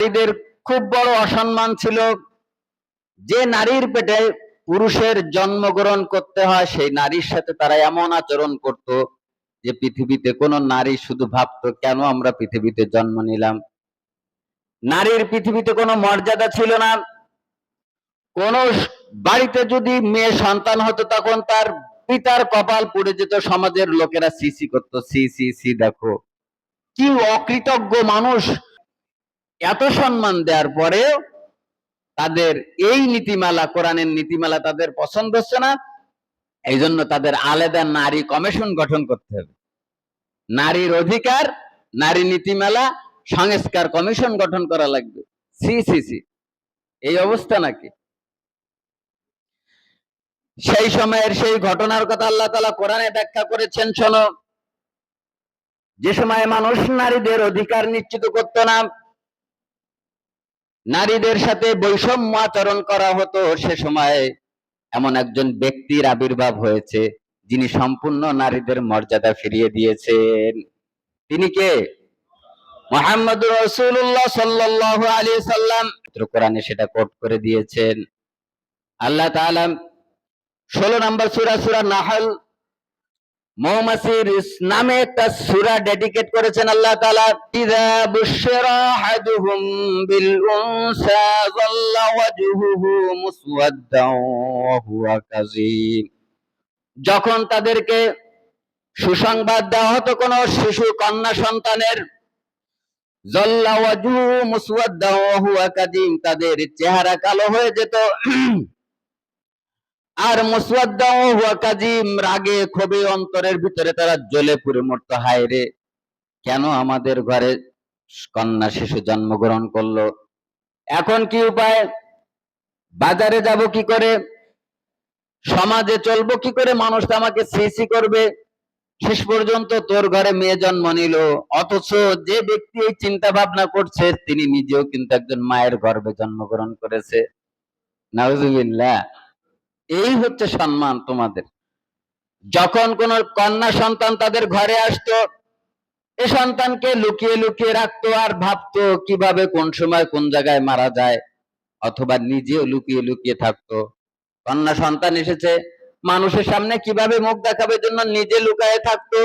নারীদের খুব বড় অসম্মান ছিল। যে নারীর পেটে পুরুষের জন্মগ্রহণ করতে হয়, সেই নারীর সাথে তারা এমন আচরণ করত যে পৃথিবীতে কোনো নারী শুধু ভাবতো, কেন আমরা পৃথিবীতে জন্ম নিলাম? নারীর পৃথিবীতে কোনো মর্যাদা ছিল না। কোন বাড়িতে যদি মেয়ে সন্তান হতো, তখন তার পিতার কপাল পুড়ে যেত, সমাজের লোকেরা সিসি করতো, সি সি সি, দেখো। কি অকৃতজ্ঞ মানুষ! এত সম্মান দেওয়ার পরেও তাদের এই নীতিমালা, কোরআনের নীতিমালা তাদের পছন্দ হচ্ছে না এই জন্য তাদের আলাদা নারী কমিশন গঠন করতে হবে। নারীর অধিকার, নারী নীতিমালা, সংস্কার কমিশন গঠন করা লাগবে। সি সি সি, এই অবস্থা নাকি? সেই সময়ের সেই ঘটনার কথা আল্লাহ তালা কোরআনে ব্যাখ্যা করেছেন, শোনো। যে সময় মানুষ নারীদের অধিকার নিশ্চিত করত না নারীদের সাথে বৈষম্য আচরণ করা হতো সে সময়। এমন একজন ব্যক্তির আবির্ভাব হয়েছে, যিনি সম্পূর্ণ নারীদের মর্যাদা ফিরিয়ে দিয়েছেন। তিনি কে? মোহাম্মদ রসুল্লাহ সাল্লাহ আলী সাল্লাম কোরআনে সেটা কোট করে দিয়েছেন। আল্লাহ তাআলা ষোলো নম্বর সুরা সুরা নাহল মৌমাছির নামে একটা সুরা ডেডিকেট করেছেন আল্লাহ তাআলা ইযা বুশিরা আহাদুহুম বিল যখন তাদেরকে সুসংবাদ দেওয়া হতো কোন শিশু, কন্যা সন্তানের জল্লা ওয়াজহুহু মুসওয়াদ্দান ওয়া তাদের চেহারা কালো হয়ে যেত। আর মুসওয়াদ্দাও হুয়া কাজিম রাগে ক্ষোভে অন্তরের ভিতরে তারা জ্বলে পুড়ে মরতো, হায় রে। কেন আমাদের ঘরে কন্যা শিশু জন্মগ্রহণ করল? এখন কি উপায়? বাজারে যাব কি করে? সমাজে চলবো কি করে? মানুষ আমাকে সিসি করবে। শেষ পর্যন্ত তোর ঘরে মেয়ে জন্ম নিল। অথচ যে ব্যক্তি এই চিন্তা ভাবনা করছে, তিনি নিজেও কিন্তু একজন মায়ের গর্ভে জন্মগ্রহণ করেছে। নাউজুবিল্লাহ। এই হচ্ছে সম্মান তোমাদের। যখন কোন কন্যা সন্তান তাদের ঘরে আসতো, এ সন্তানকে লুকিয়ে লুকিয়ে রাখতো আর ভাবতো কীভাবে কোন সময় কোন জায়গায় মারা যায়, অথবা নিজেও লুকিয়ে লুকিয়ে থাকতো। কন্যা সন্তান এসেছে, মানুষের সামনে কীভাবে মুখ দেখাবে জন্য নিজে লুকায়ে থাকতো।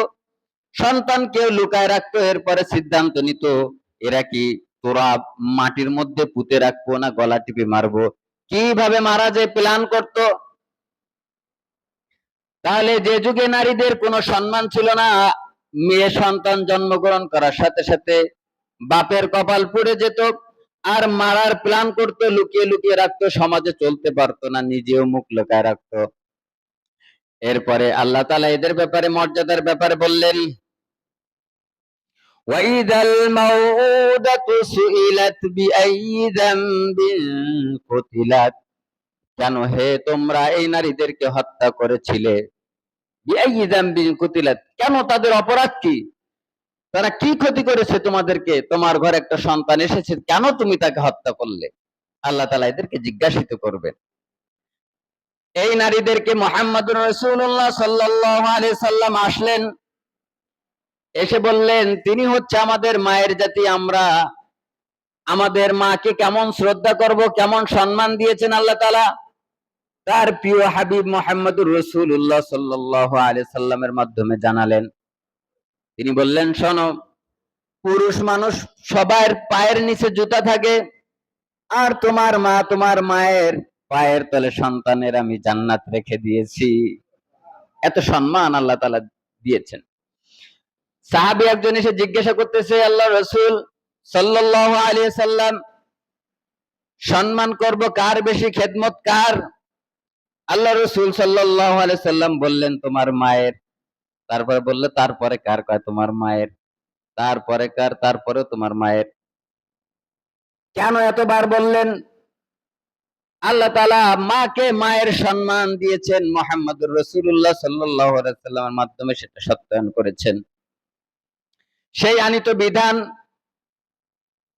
সন্তানকেও লুকায় রাখতো, এরপরে সিদ্ধান্ত নিত, এরা কি তোরা মাটির মধ্যে পুঁতে রাখব না গলা টিপে মারবো? কীভাবে মারা যায় প্ল্যান করতো। তাহলে যে যুগে নারীদের কোনো সম্মান ছিল না মেয়ে সন্তান জন্মগ্রহণ করার সাথে সাথে বাপের কপাল পুড়ে যেত আর মারার প্ল্যান করতো লুকিয়ে লুকিয়ে রাখতো সমাজে চলতে পারতো না নিজেও মুখ লুকায় রাখতো এরপরে আল্লাহ তালা এদের ব্যাপারে মর্যাদার ব্যাপারে বললেন وَإِذَا الْمَوْءُودَةُ سُئِلَتْ بِأَيِّ ذَنبٍ قُتِلَتْ কেন হে তোমরা এই নারীদেরকে হত্যা করেছিলে বিআইয়ি যামবিন কেন তাদের অপরাধ কি? তারা কি ক্ষতি করেছে তোমাদেরকে? তোমার ঘরে একটা সন্তান এসেছে, কেন তুমি তাকে হত্যা করলে? আল্লাহ তালা এদেরকে জিজ্ঞাসিত করবেন। এই নারীদেরকে মোহাম্মদ রসুল্লাহ সাল্লাহ আলি সাল্লাম আসলেন। এসে বললেন, তিনি হচ্ছে আমাদের মায়ের জাতি, আমরা আমাদের মাকে কেমন শ্রদ্ধা করব, কেমন সম্মান দিয়েছেন আল্লাহ তালা? তার প্রিয় হাবিব মোহাম্মদুর রসুল্লাহ সাল্লাহ আলি সাল্লামের মাধ্যমে জানালেন। তিনি বললেন, শোনো, পুরুষ মানুষ সবার পায়ের নিচে জুতা থাকে আর তোমার মা তোমার মায়ের পায়ের তলে সন্তানের আমি জান্নাত রেখে দিয়েছি। এত সম্মান আল্লাহ তালা দিয়েছেন। সাহাবি একজন এসে জিজ্ঞাসা করতেছে, আল্লাহ রসুল সাল্লাহ আলী সাল্লাম সম্মান করব কার বেশি, খেদমত কার? আল্লাহ রসুল সাল্লাম বললেন, তোমার মায়ের তারপরে বললে, তারপরে কার? কয়, তোমার মায়ের তারপরে কার? তারপরে তোমার মায়ের। কেন এতবার বললেন? আল্লাহ তালা মাকে মায়ের সম্মান দিয়েছেন মোহাম্মদুর রসুল্লাহ সাল্লাহ সাল্লামের মাধ্যমে, সেটা সত্যায়ন করেছেন। সেই আনিত বিধান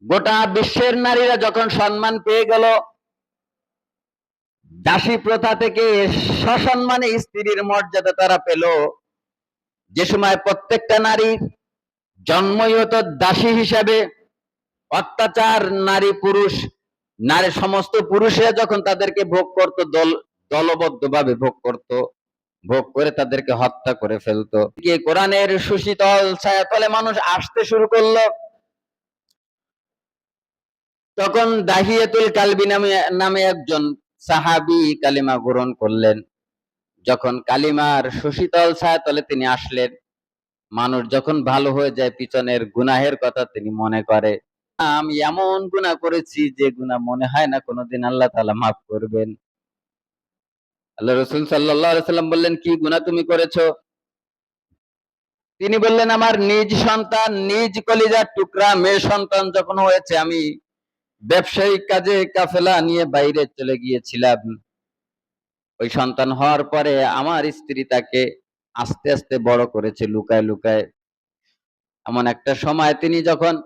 গোটা বিশ্বের নারীরা যখন সম্মান পেয়ে গেল দাসী প্রথা থেকে সসম্মানে স্ত্রীর মর্যাদা তারা পেল। যে সময় প্রত্যেকটা নারীর জন্মই হতো দাসী হিসাবে, অত্যাচার, নারী, পুরুষ, নারী সমস্ত পুরুষেরা যখন তাদেরকে ভোগ করত, দল দলবদ্ধ ভাবে ভোগ করত, ভোগ করে তাদেরকে হত্যা করে ফেলতো। কোরআনের সুশীতল ছায়াতলে মানুষ আসতে শুরু করল। তখন দাহিয়াতুল কালবি নামে নামে একজন সাহাবি কালিমা গ্রহণ করলেন। যখন কালিমার সুশীতল ছায়াতলে তিনি আসলেন, মানুষ যখন ভালো হয়ে যায়, পিছনের গুনাহের কথা তিনি মনে করে। আমি এমন গুনাহ করেছি যে গুনাহ মনে হয় না কোনোদিন আল্লাহ তাআলা মাফ করবেন। আল্লাহ রসুল সাল্লাম বললেন, কি গুনাহ তুমি করেছ? তিনি বললেন, আমার নিজ সন্তান, নিজ কলিজার টুকরা মেয়ে সন্তান যখন হয়েছে, আমি ব্যবসায়িক কাজে কাফেলা নিয়ে বাইরে চলে গিয়েছিলাম। ওই সন্তান হওয়ার পরে আমার স্ত্রী তাকে আস্তে আস্তে বড় করেছে, লুকায় লুকায়। এমন একটা সময় তিনি যখন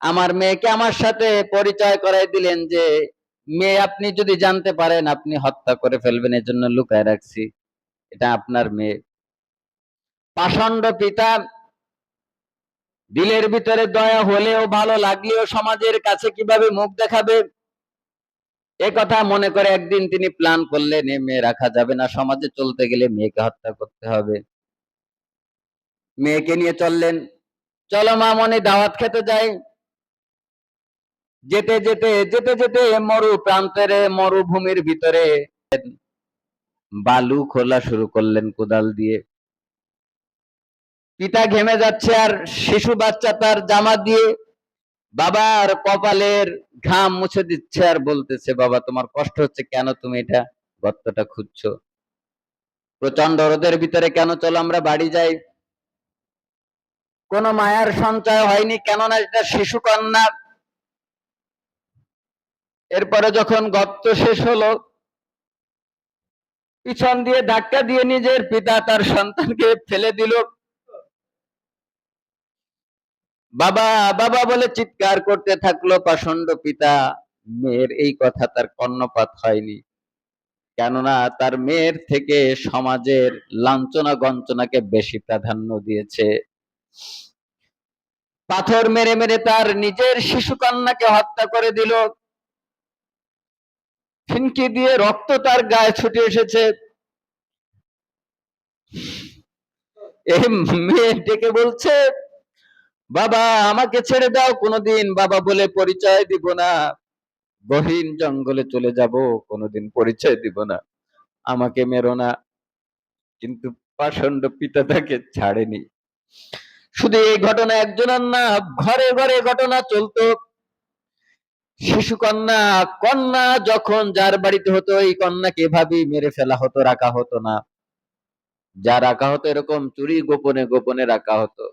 আমার মেয়েকে আমার সাথে পরিচয় করাই দিলেন যে, মেয়ে, আপনি যদি জানতে পারেন, আপনি হত্যা করে ফেলবেন, এজন্য লুকায় রাখছি। এটা আপনার মেয়ে। পাষণ্ড পিতা দিলের ভিতরে দয়া হলেও ভালো লাগলেও সমাজের কাছে কীভাবে মুখ দেখাবে? এ কথা মনে করে একদিন তিনি প্ল্যান করলেন, এ মেয়ে রাখা যাবে না, সমাজে চলতে গেলে মেয়েকে হত্যা করতে হবে। মেয়েকে নিয়ে চললেন। চলো মা মনে দাওয়াত খেতে যাই। যেতে যেতে যেতে যেতে মরু প্রান্তের মরুভূমির ভিতরে বালু খোলা শুরু করলেন কোদাল দিয়ে। পিতা ঘেমে যাচ্ছে আর শিশু বাচ্চা তার জামা দিয়ে বাবার কপালের ঘাম মুছে দিচ্ছে আর বলতেছে, বাবা, তোমার কষ্ট হচ্ছে কেন তুমি এটা গর্তটা খুঁজছো? প্রচণ্ড রোদের ভিতরে কেন চলো আমরা বাড়ি যাই? কোনো মায়ার সঞ্চয় হয়নি কেননা এটা শিশু কন্যা। এরপরে যখন গর্ত শেষ হলো, পিছন দিয়ে ধাক্কা দিয়ে নিজের পিতা তার সন্তানকে ফেলে দিল। বাবা বাবা বলে চিৎকার করতে থাকল পাষণ্ড পিতা। মেয়ের এই কথা তার কর্ণপাত হয়নি। কেননা তার মেয়ের থেকে সমাজের লাঞ্ছনা গঞ্চনাকে বেশি প্রাধান্য দিয়েছে। পাথর মেরে মেরে তার নিজের শিশু কন্যাকে হত্যা করে দিল। ফিনকি দিয়ে রক্ত তার গায়ে ছুটে এসেছে। এই মেয়ে ডেকে বলছে বাবা, আমাকে ছেড়ে দাও কোনোদিন। বাবা বলে, পরিচয় দিব না। গহীন জঙ্গলে চলে যাব, কোনোদিন পরিচয় দিব না। আমাকে মেরো না। কিন্তু পাষণ্ড পিতা তাকে ছাড়েনি। শুধু এই ঘটনা একজনের না, ঘরে ঘরে ঘটনা চলতো। শিশু কন্যা কন্যা যখন যার বাড়িতে হতো, এই কন্যাকে এভাবেই মেরে ফেলা হতো, রাখা হতো না। যা রাখা হতো এরকম চুরি গোপনে গোপনে রাখা হতো।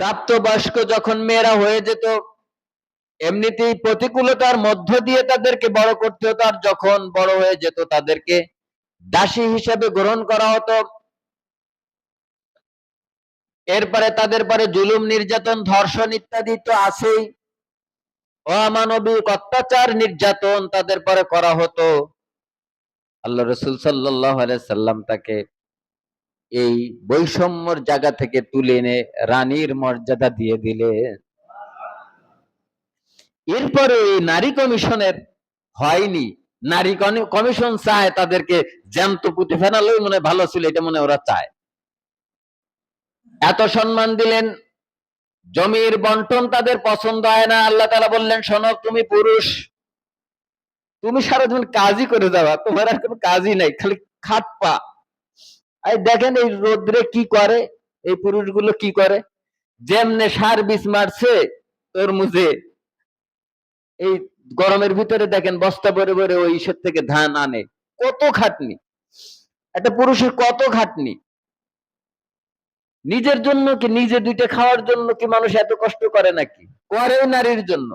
প্রাপ্তবয়স্ক যখন মেয়েরা হয়ে যেত, এমনিতেই প্রতিকূলতার মধ্য দিয়ে তাদেরকে বড় করতে হতো, আর যখন বড় হয়ে যেত তাদেরকে দাসী হিসেবে গ্রহণ করা হতো। এরপরে তাদের পরে জুলুম, নির্যাতন, ধর্ষণ ইত্যাদি তো আছেই। অমানবিক অত্যাচার, নির্যাতন তাদের পরে করা হতো। আল্লাহ রসুল সাল্লাহ সাল্লাম তাকে এই বৈষম্যর জায়গা থেকে তুলে এনে রানীর মর্যাদা দিয়ে দিলে। এরপরে এই নারী কমিশনের হয়নি। নারী কমিশন চায় তাদেরকে জ্যান্ত পুঁতে ফেনালেই মনে ভালো ছিল, এটা মনে ওরা চায়। এত সম্মান দিলেন, জমির বন্টন তাদের পছন্দ হয় না। আল্লাহ তালা বললেন, শোনো, তুমি পুরুষ, তুমি সারাদিন কাজই করে যাওয়া তোমার আর কোনো কাজই নাই, খালি খাট পা দেখেন এই রোদ্রে কি করে? এই পুরুষগুলো কি করে? যেমনে সার বিষ মারছে, তরমুজে। এই গরমের ভিতরে দেখেন বস্তা ভরে ভরে ওই ইসের থেকে ধান আনে। কত খাটনি। একটা পুরুষের কত খাটনি। নিজের জন্য কি নিজে দুইটা খাওয়ার জন্য কি মানুষ এত কষ্ট করে নাকি? করে নারীর জন্য।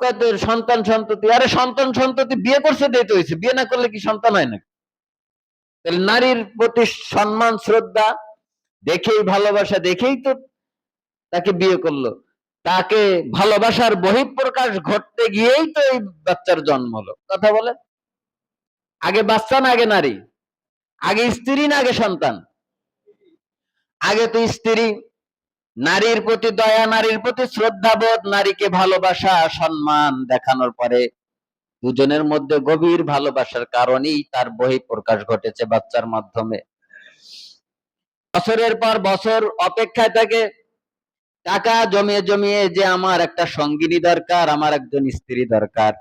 কত সন্তান সন্ততি? আরে সন্তান সন্ততি বিয়ে করছে দিতে হয়েছে বিয়ে না করলে কি সন্তান হয় নাকি? নারীর প্রতি সম্মান, শ্রদ্ধা দেখেই ভালোবাসা, দেখেই তো তাকে বিয়ে করল। তাকে ভালোবাসার বহিঃপ্রকাশ ঘটতে গিয়েই তো এই বাচ্চার জন্ম হলো। কথা বলে? আগে বাচ্চা না, আগে নারী। আগে স্ত্রী না, আগে সন্তান। আগে তো স্ত্রী। নারীর প্রতি দয়া, নারীর প্রতি শ্রদ্ধাবোধ, নারীকে ভালোবাসা, সম্মান দেখানোর পরে দুজনের মধ্যে গভীর ভালোবাসার কারণেই তার বহি প্রকাশ ঘটেছে বাচ্চার মাধ্যমে। বছরের পর বছর অপেক্ষায় থাকে, টাকা জমিয়ে জমিয়ে যে আমার একটা সঙ্গিনী দরকার, আমার একজন স্ত্রী দরকার।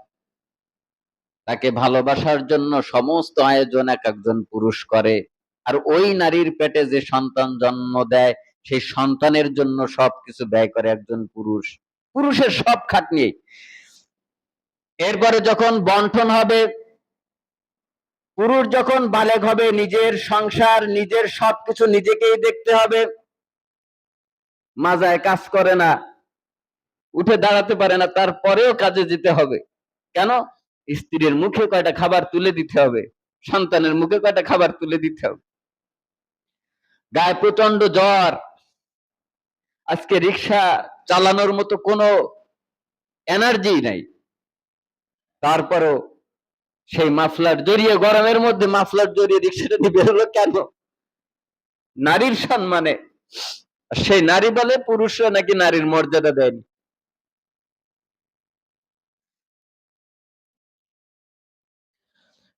তাকে ভালোবাসার জন্য সমস্ত আয়োজন এক একজন পুরুষ করে। আর ওই নারীর পেটে যে সন্তান জন্ম দেয়, সেই সন্তানের জন্য সবকিছু ব্যয় করে একজন পুরুষ। পুরুষের সব খাটনি। এরপরে যখন বন্টন হবে, পুরুষ যখন বালেগ হবে, নিজের সংসার, নিজের সবকিছু নিজেকেই দেখতে হবে। মাজায় কাজ করে না, উঠে দাঁড়াতে পারে না, তারপরেও কাজে যেতে হবে। কেন? স্ত্রীর মুখে কয়টা খাবার তুলে দিতে হবে, সন্তানের মুখে কয়টা খাবার তুলে দিতে হবে। গায়ে প্রচণ্ড জ্বর। আজকে রিক্সা চালানোর মতো কোনো এনার্জি নাই। তারপরও সেই মাফলার জড়িয়ে, গরমের মধ্যে মাফলার জড়িয়ে রিক্সাটা দিয়ে বেরোলো কেন? নারীর সম্মানে। সেই নারী বলে পুরুষরা নাকি নারীর মর্যাদা দেয়নি?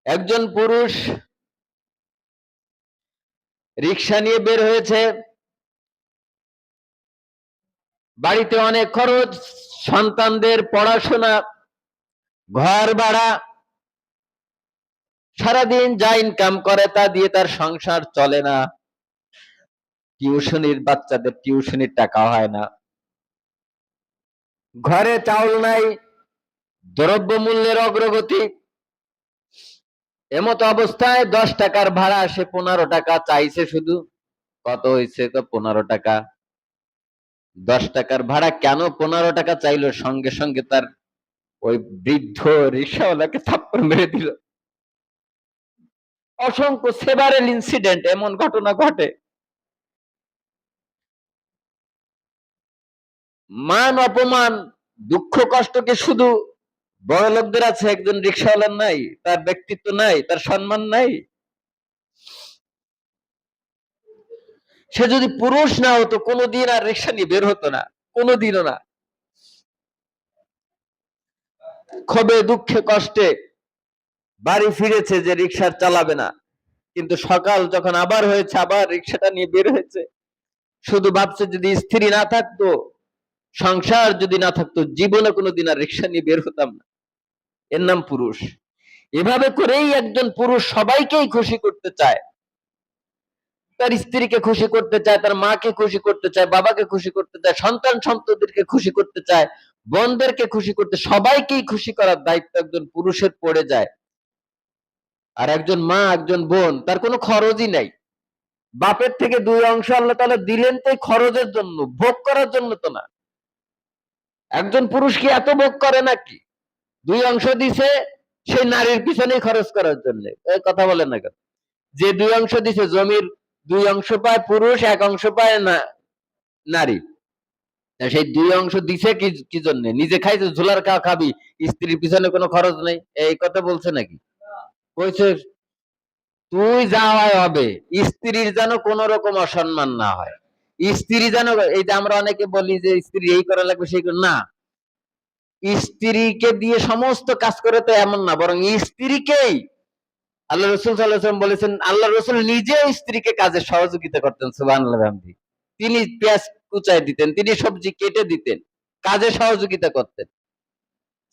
একজন পুরুষ রিক্সা নিয়ে বের হয়েছে। বাড়িতে অনেক খরচ, সন্তানদের পড়াশোনা ঘর ভাড়া। সারাদিন যা ইনকাম করে তা দিয়ে তার সংসার চলে না। টিউশনির বাচ্চাদের টিউশনির টাকা হয় না। ঘরে চাউল নাই, দ্রব্য মূল্যের অগ্রগতি। এমতো অবস্থায় দশ টাকার ভাড়া, সে পনেরো টাকা চাইছে শুধু। কত হয়েছে তো পনেরো টাকা? দশ টাকার ভাড়া কেন পনেরো টাকা চাইলো? সঙ্গে সঙ্গে তার ওই বৃদ্ধ রিক্সাওয়ালাকে থাপ্পড় মেরে দিল। অসংখ্য সেভারেল ইনসিডেন্ট এমন ঘটনা ঘটে। মান অপমান, দুঃখ কষ্টকে শুধু বড় লোকদের আছে, একজন রিক্সাওয়ালার নাই, তার ব্যক্তিত্ব নাই, তার সম্মান নাই। সে যদি পুরুষ না হতো, কোনোদিন আর রিক্সা নিয়ে বের হতো না, কোনোদিনও না। ক্ষোভে, দুঃখে, কষ্টে বাড়ি ফিরেছে যে রিক্সা চালাবে না। কিন্তু সকাল যখন আবার হয়েছে, আবার রিক্সাটা নিয়ে বের হয়েছে। শুধু ভাবছে যদি স্ত্রী না থাকতো, সংসার যদি না থাকতো, জীবনে কোনোদিন আর রিক্সা নিয়ে বের হতাম না। এর নাম পুরুষ। এভাবে করেই একজন পুরুষ সবাইকেই খুশি করতে চায়। তার স্ত্রীকে খুশি করতে চায়, তার মাকে খুশি করতে চায়, বাবাকে খুশি করতে চায় সন্তান সন্ততিকে খুশি করতে চায়। বোনদেরকে খুশি করতে, সবাইকেই খুশি করার দায়িত্ব একজন পুরুষের পড়ে যায়। আর একজন মা, একজন বোন, তার কোনো খরচই নাই। বাপের থেকে দুই অংশ আল্লাহ তাহলে দিলেন তো খরচের জন্য, ভোগ করার জন্য তো না। একজন পুরুষ কি এত ভোগ করে নাকি? দুই অংশ দিছে, সেই নারীর পিছনেই খরচ করার জন্য। কথা বলে না কেন? যে দুই অংশ দিছে, জমির দুই অংশ পায় পুরুষ, এক অংশ পায় না, নারী। সেই দুই অংশ দিছে কি কি জন্য? নিজে খাইছে, ঝোলার খাওয়া খাবি, স্ত্রীর পিছনে কোনো খরচ নেই। এই কথা বলছে নাকি? কইছে, তুই যা হয় হবে, স্ত্রীর যেন কোন রকম অসম্মান না হয়। স্ত্রী যেন, এই যে আমরা অনেকে বলি যে স্ত্রী এই করা লাগবে, সেই না। স্ত্রীকে দিয়ে সমস্ত কাজ করে তো এমন না, বরং স্ত্রীকেই আল্লাহ রসুল সাল্লাম বলেছেন, আল্লাহ রসুল নিজেও স্ত্রীকে কাজে সহযোগিতা করতেন সুবাহ তিনি পেঁয়াজ কুচায় দিতেন, তিনি সবজি কেটে দিতেন, কাজে সহযোগিতা করতেন।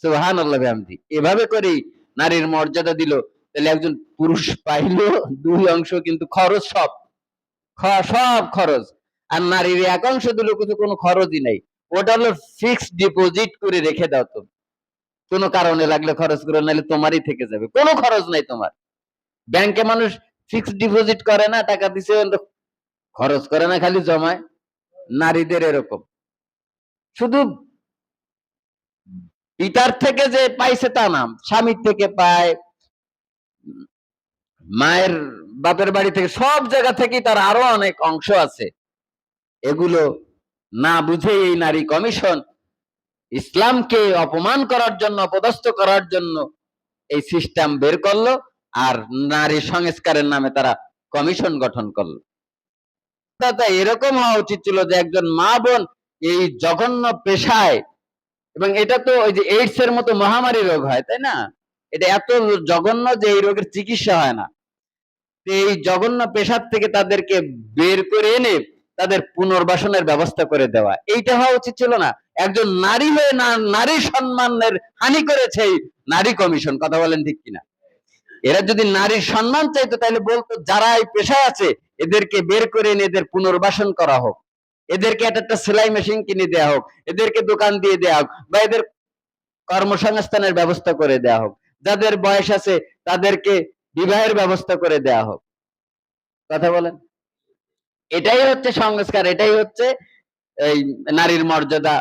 সুহান আল্লাহ হামদি এভাবে করেই নারীর মর্যাদা দিল। তাহলে একজন পুরুষ পাইলো, দুই অংশ কিন্তু খরচ সব। সব খরচ। আর নারীর এক অংশ দিল কিন্তু কোনো খরচই নাই। ওটা হলো ফিক্সড ডিপোজিট করে রেখে দাও তো। কোনো কারণে লাগলে খরচ করে, নাহলে তোমারই থেকে যাবে। কোনো খরচ নাই তোমার। ব্যাংকে মানুষ ফিক্সড ডিপোজিট করে না, টাকা দিছে, খরচ করে না, খালি জমায়। নারীদের এরকম। শুধু পিতার থেকে যে পাইছে তা না, স্বামীর থেকে পায়, মায়ের বাপের বাড়ি থেকে, সব জায়গা থেকেই তার আরও অনেক অংশ আছে। এগুলো না বুঝে এই নারী কমিশন ইসলামকে অপমান করার জন্য, অপদস্থ করার জন্য এই সিস্টেম বের করল, আর নারী সংস্কারের নামে তারা কমিশন গঠন করল। তা এরকম হওয়া উচিত ছিল যে একজন মা বোন এই জঘন্য পেশায়, এবং এটা তো ওই যে এইডস এর মতো মহামারী রোগ হয়, তাই না? এটা এত জঘন্য যে এই রোগের চিকিৎসা হয় না। এই জঘন্য পেশার থেকে তাদেরকে বের করে এনে তাদের পুনর্বাসনের ব্যবস্থা করে দেওয়া, এইটা হওয়া উচিত ছিল না। একজন নারী হয়ে না, নারী সম্মানের হানি করেছে এই নারী কমিশন, কথা বলেন ঠিক কিনা। এরা যদি নারীর সম্মান চাইতো, তাহলে বলতো, যারা এই পেশায় আছে এদেরকে বের করে এনে এদের পুনর্বাসন করা হোক। এদেরকে একটা একটা সেলাই মেশিন কিনে দেওয়া হোক, এদেরকে দোকান দিয়ে দেওয়া হোক বা এদের কর্মসংস্থানের ব্যবস্থা করে দেওয়া হোক। যাদের বয়স আছে তাদেরকে বিবাহের ব্যবস্থা করে দেওয়া হোক। কথা বলেন? এটাই হচ্ছে সংস্কার, এটাই হচ্ছে এই নারীর মর্যাদা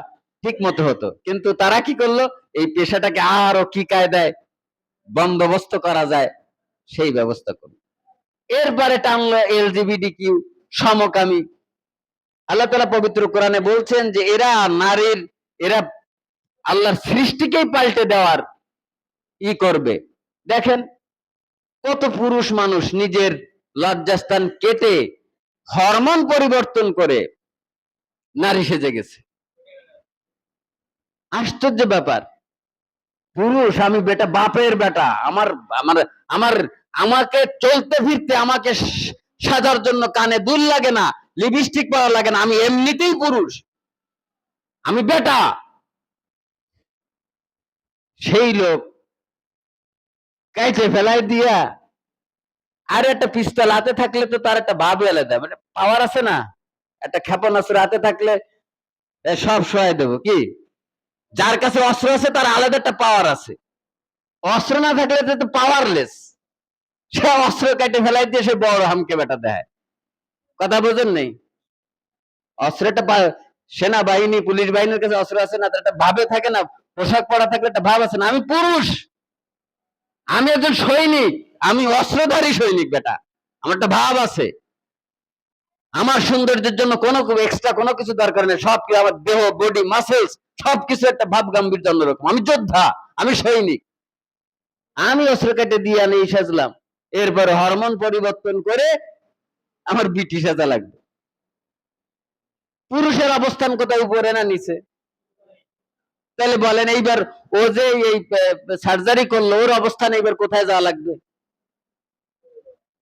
ঠিক মতো হতো। কিন্তু তারা কি করল? এই পেশাটাকে আরও কি কায়দায় বন্দোবস্ত করা যায়, সেই ব্যবস্থা করল। এরপরে টানলো এলজিবিডি কিউ সমকামী। আল্লাহ তালা পবিত্র কোরআনে বলছেন যে এরা নারীর, এরা আল্লাহর সৃষ্টিকেই পাল্টে দেওয়ার ই করবে। দেখেন কত পুরুষ মানুষ নিজের লজ্জাস্থান কেটে হরমোন পরিবর্তন করে নারী সেজে গেছে। আশ্চর্য ব্যাপার। পুরুষ, আমি বেটা, বাপের বেটা, আমার আমার আমার আমাকে চলতে ফিরতে আমাকে সাজার জন্য কানে দুল লাগে না, লিপস্টিক পরা লাগে না, আমি এমনিতেই পুরুষ। আমি বেটা। সেই লোক কাইটে ফেলাই দিয়া আর একটা পিস্তল হাতে থাকলে তো তার একটা ভাব আলাদা মানে পাওয়ার আছে না। একটা ক্ষেপণাস্ত্র হাতে থাকলে সব সহায় দেবো, কি? যার কাছে অস্ত্র আছে তার আলাদা একটা পাওয়ার আছে। অস্ত্র না থাকলে তো পাওয়ারলেস সে অস্ত্র কেটে ফেলাই দিয়ে সে বড় হামকে বেটা দেয়। কথা বোঝেন নেই? অস্ত্রটা সেনাবাহিনী, পুলিশ বাহিনীর কাছে অস্ত্র আছে না একটা ভাবে থাকে না, পোশাক পরা থাকলে একটা ভাব আছে না, আমি পুরুষ। আমি একজন সৈনিক, আমি অস্ত্রধারী সৈনিক বেটা। আমার একটা ভাব আছে। আমার সৌন্দর্যের জন্য কোনো এক্সট্রা কোনো কিছু দরকার নেই, সব কিছু আমার দেহ বডি মাসেলস সবকিছু একটা ভাব গাম্ভীর্য অন্যরকম। আমি যোদ্ধা, আমি সৈনিক। আমি অস্ত্র কেটে দিয়ে আনি সাজলাম। এরপরে হরমোন পরিবর্তন করে আমার বিটি সাজা লাগবে। পুরুষের অবস্থান কোথায়, উপরে না নিচে? তাহলে বলেন, এইবার ও যে এই সার্জারি করল, ওর অবস্থান এইবার কোথায় যাওয়া লাগবে?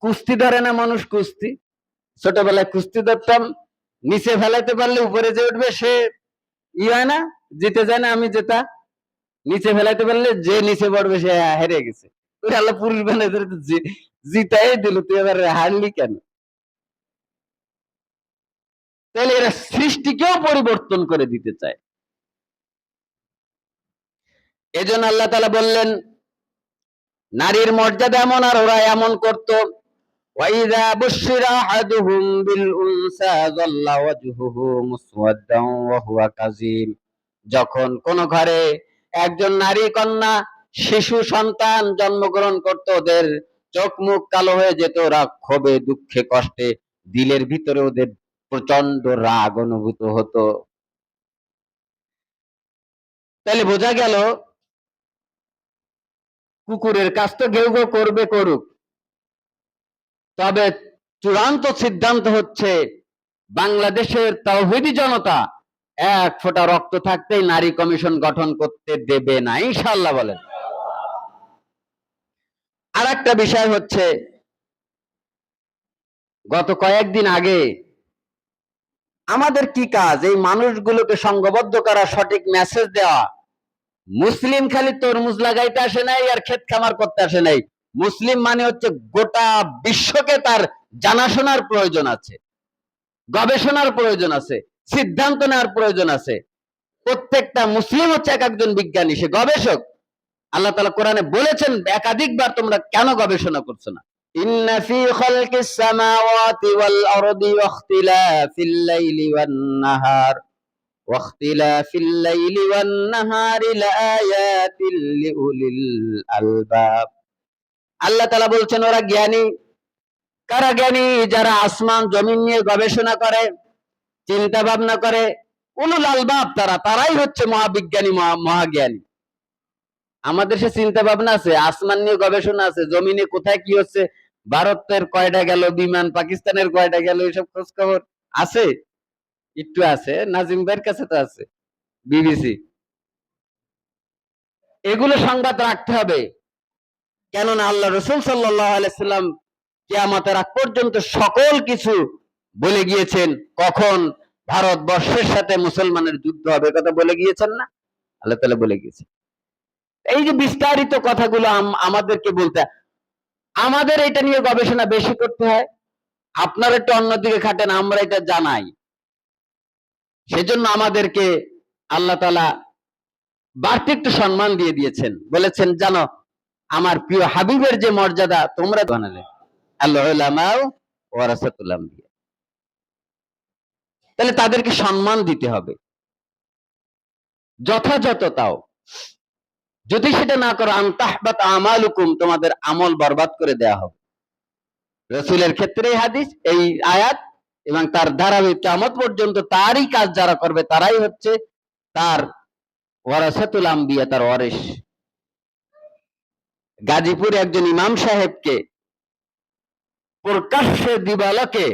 কুস্তি ধরে না মানুষ কুস্তি? ছোটবেলায় কুস্তি ধরতাম, নিচে ফেলাইতে পারলে উপরে যে উঠবে, সে ই হয় না, জিতে যায় না, আমি জেতা। নিচে ফেলাইতে পারলে যে নিচে পড়বে, সে হেরে গেছে। ওই আল্লাহ পুরুষ বানাই ধরে তো জি- জিতাই দিল তুই এবার হারলি কেন তাহলে এরা সৃষ্টিকেও পরিবর্তন করে দিতে চায় এজন্য আল্লাহ তালা বললেন নারীর মর্যাদা এমন আর ওরা এমন করত وَإِذَا بُشِّرَ أَحَدُهُم بِالْأُنثَى ظَلَّ وَجْهُهُ مُسْوَدًّا وَهُوَ كَظِيمٌ যখন কোন ঘরে একজন নারী কন্যা শিশু সন্তান জন্মগ্রহণ করত, ওদের চোখ মুখ কালো হয়ে যেত ওরা ক্ষোভে, দুঃখে, কষ্টে। দিলের ভিতরে ওদের প্রচণ্ড রাগ অনুভূত হতো। তাহলে বোঝা গেল, কুকুরের কাজ তো কেউ কেউ করবে করুক। তবে চূড়ান্ত সিদ্ধান্ত হচ্ছে, বাংলাদেশের তৌহিদি জনতা এক ফোঁটা রক্ত থাকতেই নারী কমিশন গঠন করতে দেবে না ইনশাল্লাহ বলেন। আর একটা বিষয় হচ্ছে, গত কয়েকদিন আগে আমাদের কি কাজ? এই মানুষগুলোকে সংঘবদ্ধ করা সঠিক মেসেজ দেওয়া। মুসলিম খালি তরমুজ লাগাইতে আসে নাই আর ক্ষেত খামার করতে আসে নাই। মুসলিম মানে হচ্ছে গোটা বিশ্বকে তার জানাশোনার প্রয়োজন আছে, গবেষণার প্রয়োজন আছে, সিদ্ধান্ত নেওয়ার প্রয়োজন আছে। প্রত্যেকটা মুসলিম হচ্ছে এক একজন বিজ্ঞানী, সে গবেষক। আল্লাহ তালা কোরআনে বলেছেন একাধিকবার তোমরা কেন গবেষণা করছ না? ইন্না ফি আলবাব। আল্লাহ তালা বলছেন ওরা জ্ঞানী। কারা জ্ঞানী? যারা আসমান জমিন নিয়ে গবেষণা করে চিন্তা ভাবনা করে। উলুল আলবাব তারা তারাই হচ্ছে মহাবিজ্ঞানী মহাজ্ঞানী। আমাদের সে চিন্তা ভাবনা আছে, আসমান নিয়ে গবেষণা আছে জমিনে কোথায় কি হচ্ছে? ভারতের কয়টা গেল বিমান, পাকিস্তানের কয়টা গেল, এসব খোঁজ খবর আছে? একটু আছে, নাজিম ভাইয়ের কাছে তো আছে, বিবিসি। এগুলো সংবাদ রাখতে হবে। কেননা আল্লাহ রসুল আলাইসাল্লাম কেয়ামতের আগ পর্যন্ত সকল কিছু বলে গিয়েছেন, কখন ভারতবর্ষের সাথে মুসলমানের যুদ্ধ হবে কথা বলে গিয়েছেন না? আল্লাহ তালা বলে গিয়েছেন। এই যে বিস্তারিত কথাগুলো আমাদেরকে বলতে আমাদের এটা নিয়ে গবেষণা বেশি করতে হয়। আপনারা একটু অন্যদিকে খাটেন, আমরা এটা জানাই। সেজন্য আমাদেরকে আল্লাহ তালা বাড়তি একটু সম্মান দিয়ে দিয়েছেন। বলেছেন, জানো, আমার প্রিয় হাবিবের যে মর্যাদা, তোমরা আল্লাহ তাহলে তাদেরকে সম্মান দিতে হবে। যথাযথ তাও যদি সেটা না করো আন্তাহবাত আমালুকুম, তোমাদের আমল বরবাদ করে দেয়া হবে। রসুলের ক্ষেত্রে এই হাদিস, এই আয়াত, এবং তার ধারাবাহিক কামত পর্যন্ত তারই কাজ যারা করবে, তারাই হচ্ছে তার ওয়ারাসাতুল আম্বিয়া, তার ওয়ারিস গাজীপুরে একজন ইমাম সাহেবকে প্রকাশ্যে দিবালকে